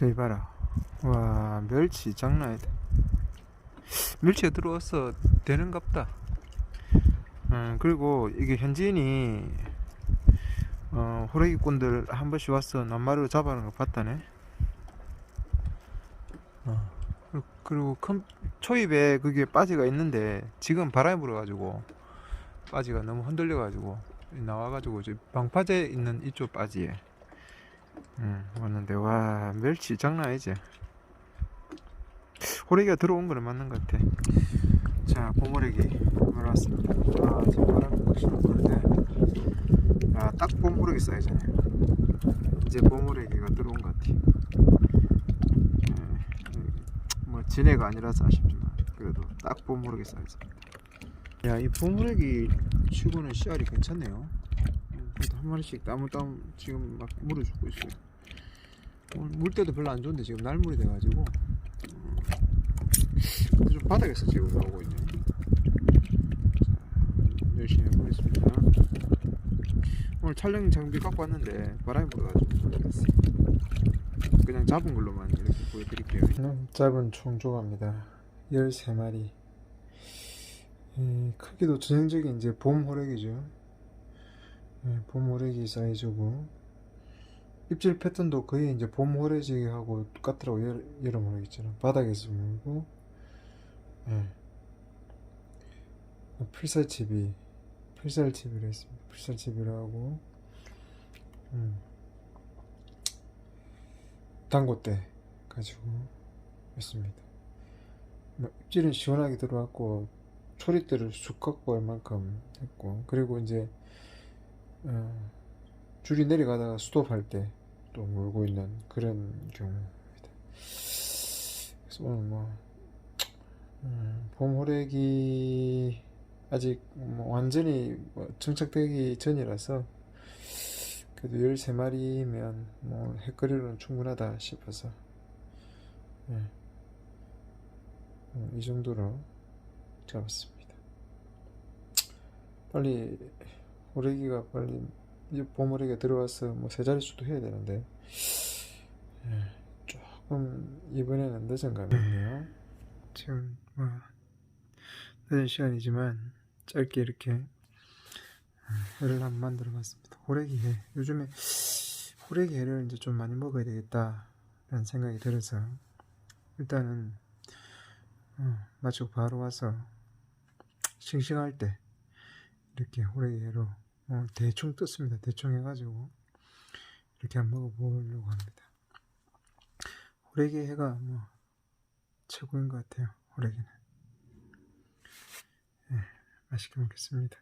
저기 봐라. 와, 멸치 장난 아니다. 멸치가 들어와서 되는갑다. 음, 그리고 이게 현지인이 어, 호래기꾼들 한 번씩 와서 낱마리로 잡아는 거 봤다네. 어, 그리고- 그리고 큰 초입에 그게 빠지가 있는데 지금 바람이 불어가지고 빠지가 너무 흔들려가지고 나와가지고 방파제 있는 이쪽 빠지에 음, 왔는데. 와 멸치 장난 아니지? 호래기가 들어온 거는 맞는 것 같아. 자 보모래기 올라왔습니다. 아 지금 바람이 훨씬 부는데. 아딱 보모래기 사이즈네. 이제 보모래기가 들어온 것 같아. 예, 뭐 진해가 아니라서 아쉽지만 그래도 딱 보모래기 사이즈입니다. 야이 보모래기 치고는 씨알이 괜찮네요 한 마리씩 따물따물 지금 막 물어주고 있어요. 오늘 물때도 별로 안 좋은데 지금 날물이 돼가지고. 음, 좀 바닥에서 지금 나오고 있네. 자, 열심히 해보겠습니다. 오늘 촬영 장비 갖고 왔는데 바람이 불어가지고 그냥 잡은 걸로만 이렇게 보여드릴게요. 짧은 총조갑니다. 13마리. 크기도 전형적인 이제 봄 호래기죠 예, 봄 호래기 사이즈고. 입질 패턴도 거의 이제 봄 호래지하고 똑같더라고 여, 여름 호래기처럼. 바닥에서 물고. 예. 필살치비 필살치비를 했습니다. 필살치비를 하고. 음. 단고대 가지고 했습니다. 뭐 입질은 시원하게 들어왔고 초리대를 쑥 갖고 할 만큼 했고 그리고 이제 어, 줄이 내려가다가 스톱할 때 또 물고 있는 그런 경우입니다. 그래서 오늘 뭐 음, 봄 호래기 아직 뭐 완전히 뭐 정착되기 전이라서 그래도 13마리면 뭐 햇거리로는 충분하다 싶어서 예. 음, 이 정도로 잡았습니다. 빨리 호래기가 빨리 이제 봄호래기가 들어와서 뭐 세 자릿수도 해야 되는데 예, 조금 이번에는 늦은 감이 있네요. 지금 뭐 늦은 시간이지만 짧게 이렇게 회를 한번 만들어 봤습니다. 호래기 회. 요즘에 호래기 회를 이제 좀 많이 먹어야 되겠다라는 생각이 들어서 일단은 어, 마치고 바로 와서 싱싱할 때 이렇게 호래기 회로 어, 대충 떴습니다. 대충 해가지고 이렇게 한번 먹어보려고 합니다. 호래기 회가 뭐 최고인 것 같아요. 호래기는 예, 맛있게 먹겠습니다.